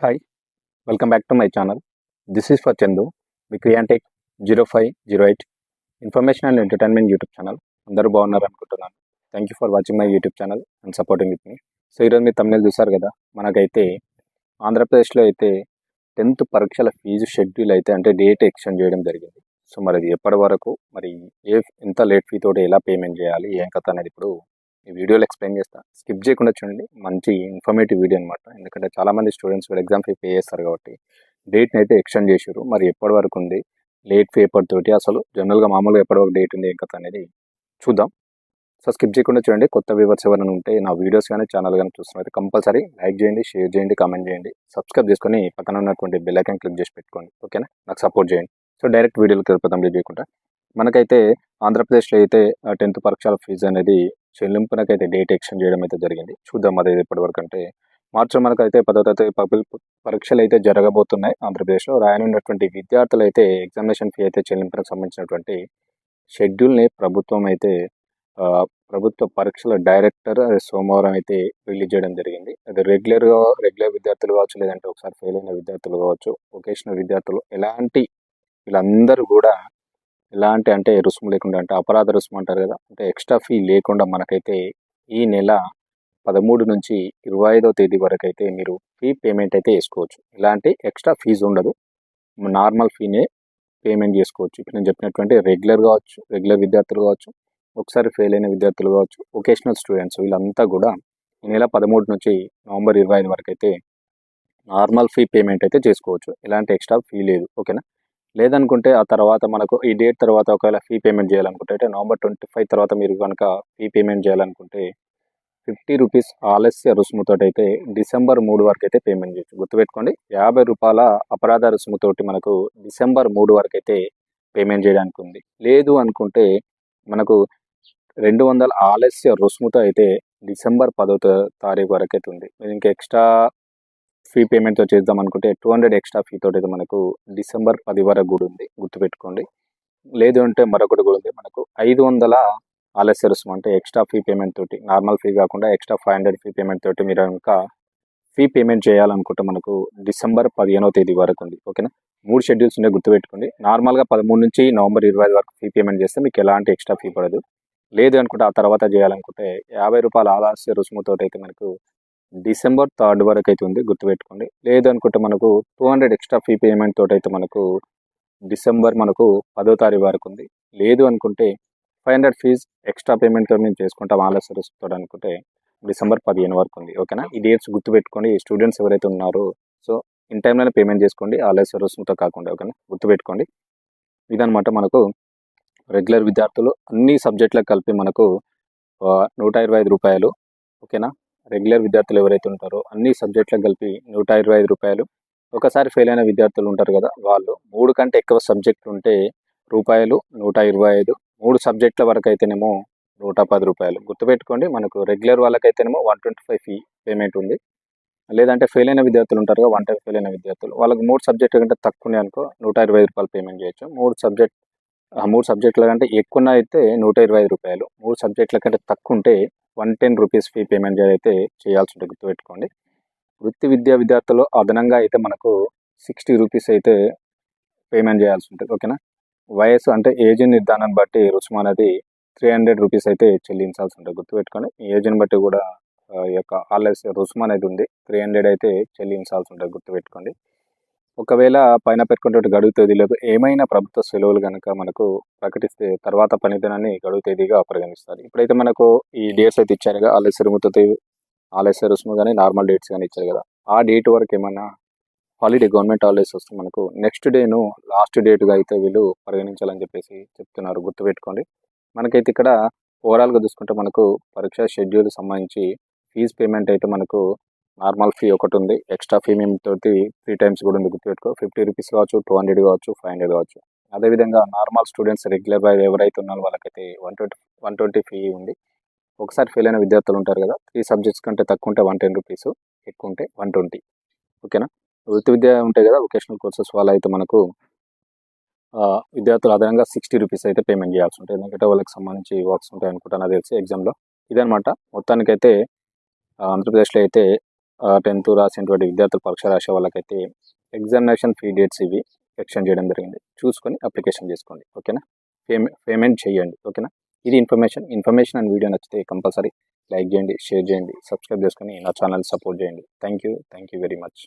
Hi welcome back to my channel this is for Chandu me క్రియాంటెక్ zero five zero eight information and entertainment YouTube channel అందరూ బాగున్నారు అనుకుంటున్నాను. Thank you for watching my YouTube channel and supporting with me so ఈరోజు మీరు తమిళ చూసారు కదా? మనకైతే ఆంధ్రప్రదేశ్లో అయితే టెన్త్ పరీక్షల ఫీజు షెడ్యూల్ అయితే అంటే డేట్ ఎక్స్టెండ్ చేయడం జరిగింది. సో మరి అది ఎప్పటి వరకు? మరి ఏ ఎంత లేట్ ఫీ తోటి ఎలా పేమెంట్ చేయాలి? ఏం కథ అనేది ఇప్పుడు ఈ వీడియోలో ఎక్స్ప్లెయిన్ చేస్తా. స్కిప్ చేయకుండా చూడండి. మంచి ఇన్ఫర్మేటివ్ వీడియో అనమాట ఎందుకంటే చాలామంది స్టూడెంట్స్ కూడా ఎగ్జామ్ ఫీ పే చేస్తారు కాబట్టి డేట్ని అయితే ఎక్స్టెండ్ చేశారు మరి ఎప్పటి వరకు ఉంది? లేట్ ఫీ ఎప్పటితోటి అసలు జనరల్గా మామూలుగా ఎప్పటి వరకు డేట్ ఉంది? ఏం కథ అనేది చూద్దాం. సో స్కిప్ చేయకుండా చూడండి. కొత్త వ్యూవర్స్ ఎవరైనా ఉంటే నా వీడియోస్ కానీ ఛానల్ కానీ చూస్తున్నారు కంపల్సరీ లైక్ చేయండి షేర్ చేయండి కామెంట్ చేయండి. సబ్స్క్రైబ్ చేసుకొని పక్కన ఉన్నటువంటి బెల్ ఐకాన్ క్లిక్ చేసి పెట్టుకోండి. ఓకేనా నాకు సపోర్ట్ చేయండి. సో డైరెక్ట్ వీడియోకి వెళ్ళిపోతాం లేట్ చేయకుండా. మనకైతే ఆంధ్రప్రదేశ్లో అయితే టెన్త్ పరీక్షల ఫీజు అనేది చెల్లింపునకైతే డేట్ ఎక్స్టెండ్ చేయడం అయితే జరిగింది. చూద్దాం అది ఇప్పటివరకు అంటే మార్చి మనకైతే పదో తరగతి పబ్లిక్ పరీక్షలు అయితే జరగబోతున్నాయి ఆంధ్రప్రదేశ్లో. రాయనున్నటువంటి విద్యార్థులు అయితే ఎగ్జామినేషన్ ఫీ అయితే చెల్లింపునకు సంబంధించినటువంటి షెడ్యూల్ని ప్రభుత్వం అయితే ప్రభుత్వ పరీక్షల డైరెక్టర్ సోమవారం అయితే రిలీజ్ చేయడం జరిగింది. అది రెగ్యులర్గా రెగ్యులర్ విద్యార్థులు కావచ్చు లేదంటే ఒకసారి ఫెయిల్ అయిన విద్యార్థులు కావచ్చు వొకేషనల్ విద్యార్థులు ఎలాంటి వీళ్ళందరూ కూడా ఎలాంటి అంటే రుసుము లేకుండా అంటే అపరాధ రుసుము అంటారు కదా అంటే ఎక్స్ట్రా ఫీ లేకుండా మనకైతే ఈ నెల పదమూడు నుంచి ఇరవై ఐదో తేదీ వరకు అయితే మీరు ఫీ పేమెంట్ అయితే వేసుకోవచ్చు ఇలాంటి ఎక్స్ట్రా ఫీజు ఉండదు. నార్మల్ ఫీనే పేమెంట్ చేసుకోవచ్చు. ఇప్పుడు నేను చెప్పినటువంటి రెగ్యులర్ కావచ్చు రెగ్యులర్ విద్యార్థులు కావచ్చు ఒకసారి ఫెయిల్ అయిన విద్యార్థులు కావచ్చు వొకేషనల్ స్టూడెంట్స్ వీళ్ళంతా కూడా ఈ నెల పదమూడు నుంచి నవంబర్ ఇరవై ఐదు వరకు అయితే నార్మల్ ఫీ పేమెంట్ అయితే చేసుకోవచ్చు. ఎలాంటి ఎక్స్ట్రా ఫీ లేదు. ఓకేనా? లేదనుకుంటే ఆ తర్వాత మనకు ఈ డేట్ తర్వాత ఒకవేళ ఫీ పేమెంట్ చేయాలనుకుంటే అంటే నవంబర్ ట్వంటీ ఫైవ్ తర్వాత మీరు కనుక ఫీ పేమెంట్ చేయాలనుకుంటే ఫిఫ్టీ రూపీస్ ఆలస్య రుసుముతోటి అయితే డిసెంబర్ మూడు వరకు అయితే పేమెంట్ చేయొచ్చు. గుర్తుపెట్టుకోండి యాభై రూపాయల అపరాధ రుసుముతోటి మనకు డిసెంబర్ మూడు వరకు అయితే పేమెంట్ చేయడానికి ఉంది. లేదు అనుకుంటే మనకు రెండు వందల ఆలస్య రుసుముతో అయితే డిసెంబర్ పదో తారీఖు వరకు అయితే ఉంది. మీరు ఇంకా ఎక్స్ట్రా ఫీ పేమెంట్తో చేద్దాం అనుకుంటే టూ హండ్రెడ్ ఎక్స్ట్రా ఫీతో అయితే మనకు డిసెంబర్ పది వరకు కూడా ఉంది. గుర్తుపెట్టుకోండి. లేదు అంటే మరొకటి కూడా ఉంది. మనకు ఐదు వందల ఆలస్య రుసుము అంటే ఎక్స్ట్రా ఫీ పేమెంట్ తోటి నార్మల్ ఫీ కాకుండా extra five hundred fee payment తోటి మీరు ఇంకా ఫీ పేమెంట్ చేయాలనుకుంటే మనకు డిసెంబర్ పదిహేనో తేదీ వరకు ఉంది. ఓకేనా మూడు షెడ్యూల్స్ ఉండే గుర్తుపెట్టుకోండి. నార్మల్గా పదమూడు నుంచి నవంబర్ ఇరవై ఐదు వరకు ఫీ పేమెంట్ చేస్తే మీకు ఎలాంటి ఎక్స్ట్రా ఫీ పడదు. లేదు అనుకుంటే ఆ తర్వాత చేయాలనుకుంటే యాభై రూపాయల ఆలస్య రుసుముతో అయితే మనకు డిసెంబర్ థర్డ్ వరకు అయితే ఉంది గుర్తుపెట్టుకోండి. లేదు అనుకుంటే మనకు two hundred extra fee payment తోటి అయితే మనకు డిసెంబర్ మనకు పదో తారీఖు వరకు ఉంది లేదు అనుకుంటే ఫైవ్ హండ్రెడ్ ఫీజ్ ఎక్స్ట్రా పేమెంట్తో మేము చేసుకుంటాం ఆలస్యతో అనుకుంటే డిసెంబర్ పదిహేను వరకు ఉంది ఓకేనా? ఈ డేట్స్ గుర్తుపెట్టుకోండి స్టూడెంట్స్ ఎవరైతే ఉన్నారో. సో ఇన్ టైంలోనే పేమెంట్ చేసుకోండి ఆలస్య రుసుముతో కాకుండా ఓకేనా? గుర్తుపెట్టుకోండి. ఇదనమాట మనకు రెగ్యులర్ విద్యార్థులు అన్ని సబ్జెక్టులకు కలిపి మనకు నూట ఇరవై ఐదు రూపాయలు ఓకేనా? రెగ్యులర్ విద్యార్థులు ఎవరైతే ఉంటారో అన్ని సబ్జెక్టులకు కలిపి నూట ఇరవై ఐదు రూపాయలు. ఒకసారి ఫెయిల్ అయిన విద్యార్థులు ఉంటారు కదా వాళ్ళు. మూడు కంటే ఎక్కువ సబ్జెక్టులు ఉంటే రూపాయలు నూట ఇరవై ఐదు. మూడు సబ్జెక్టుల వరకు అయితేనేమో నూట పది రూపాయలు. గుర్తుపెట్టుకోండి మనకు regular వాళ్ళకైతేనేమో one twenty five fee payment ఉంది. లేదంటే ఫెయిల్ అయిన విద్యార్థులు ఉంటారు కదా వన్ టైం ఫెయిల్ అయిన విద్యార్థులు. వాళ్ళకి మూడు సబ్జెక్టు కంటే తక్కువ ఉన్నాయి అనుకో నూట ఇరవై ఐదు రూపాయలు పేమెంట్ చేయొచ్చు. మూడు సబ్జెక్ట్ ఆ మూడు సబ్జెక్టుల కంటే ఎక్కువ అయితే నూట ఇరవై ఐదు రూపాయలు. మూడు సబ్జెక్టుల కంటే తక్కువ ఉంటే one ten rupees fee payment అయితే చేయాల్సి ఉంటుంది. గుర్తుపెట్టుకోండి. వృత్తి విద్యా విద్యార్థులు అదనంగా అయితే మనకు సిక్స్టీ రూపీస్ అయితే పేమెంట్ చేయాల్సి ఉంటుంది. ఓకేనా? వయసు అంటే ఏజ్ నిర్ధారణ బట్టి రుసుము అనేది త్రీ హండ్రెడ్ రూపీస్ అయితే చెల్లించాల్సి ఉంటుంది. గుర్తుపెట్టుకోండి. ఈ ఏజ్ని బట్టి కూడా ఈ యొక్క ఆలస్య రుసుము అనేది ఉంది. త్రీ హండ్రెడ్ అయితే చెల్లించాల్సి ఉంటుంది. గుర్తుపెట్టుకోండి. ఒకవేళ పైన పెట్టుకున్నటువంటి గడువు తేదీలో ఏమైనా ప్రభుత్వ సెలవులు కనుక మనకు ప్రకటిస్తే తర్వాత పనిదినాన్ని గడువు తేదీగా పరిగణిస్తారు. ఇప్పుడైతే మనకు ఈ డేట్స్ అయితే ఇచ్చారు కదా ఆలస్య రుముతతో ఆలస్య రుసుము కానీ నార్మల్ డేట్స్ కానీ ఇచ్చారు కదా. ఆ డేట్ వరకు ఏమైనా హాలిడే గవర్నమెంట్ హాలిడేస్ వస్తే మనకు నెక్స్ట్ డేను లాస్ట్ డేట్గా అయితే వీళ్ళు పరిగణించాలని చెప్పేసి చెప్తున్నారు. గుర్తుపెట్టుకోండి. మనకైతే ఇక్కడ ఓవరాల్గా చూసుకుంటే మనకు పరీక్ష షెడ్యూల్ సంబంధించి ఫీజ్ పేమెంట్ అయితే మనకు నార్మల్ ఫీ ఒకటి ఉంది ఎక్స్ట్రా ఫీ మేము తోటి త్రీ టైమ్స్ కూడా ఉంది గుర్తుపెట్టుకో. ఫిఫ్టీ రూపీస్ కావచ్చు టూ హండ్రెడ్ కావచ్చు ఫైవ్ హండ్రెడ్ కావచ్చు. అదేవిధంగా నార్మల్ స్టూడెంట్స్ రెగ్యులర్ ఎవరైతే ఉన్నారో వాళ్ళకైతే one twenty one twenty fee ఉంది. ఒకసారి ఫెయిల్ అయిన విద్యార్థులు ఉంటారు కదా త్రీ సబ్జెక్ట్స్ కంటే తక్కువ ఉంటే వన్ టెన్ రూపీస్ ఎక్కువ ఉంటే వన్ ట్వంటీ. ఓకేనా? వృత్తి విద్య ఉంటాయి కదా వొకేషనల్ కోర్సెస్ వాళ్ళు అయితే మనకు విద్యార్థులు అదనంగా సిక్స్టీ రూపీస్ అయితే పేమెంట్ చేయాల్సి ఉంటుంది. ఎందుకంటే వాళ్ళకి సంబంధించి వర్క్స్ ఉంటాయి అనుకుంటాను నాకు తెలిసి ఎగ్జామ్లో. ఇదనమాట మొత్తానికైతే ఆంధ్రప్రదేశ్లో అయితే టెన్త్ రాసినటువంటి విద్యార్థులు పరీక్ష రాసే వాళ్ళకైతే ఎగ్జామినేషన్ ఫీ డేట్స్ ఇవి ఎక్స్టెండ్ చేయడం జరిగింది. చూసుకొని అప్లికేషన్ చేసుకోండి. ఓకేనా? పేమెంట్ పేమెంట్ చేయండి. ఓకేనా? ఇది ఇన్ఫర్మేషన్. ఇన్ఫర్మేషన్ అండ్ వీడియో నచ్చితే కంపల్సరీ లైక్ చేయండి షేర్ చేయండి సబ్స్క్రైబ్ చేసుకొని నా ఛానల్ సపోర్ట్ చేయండి. Thank you. Thank you very much.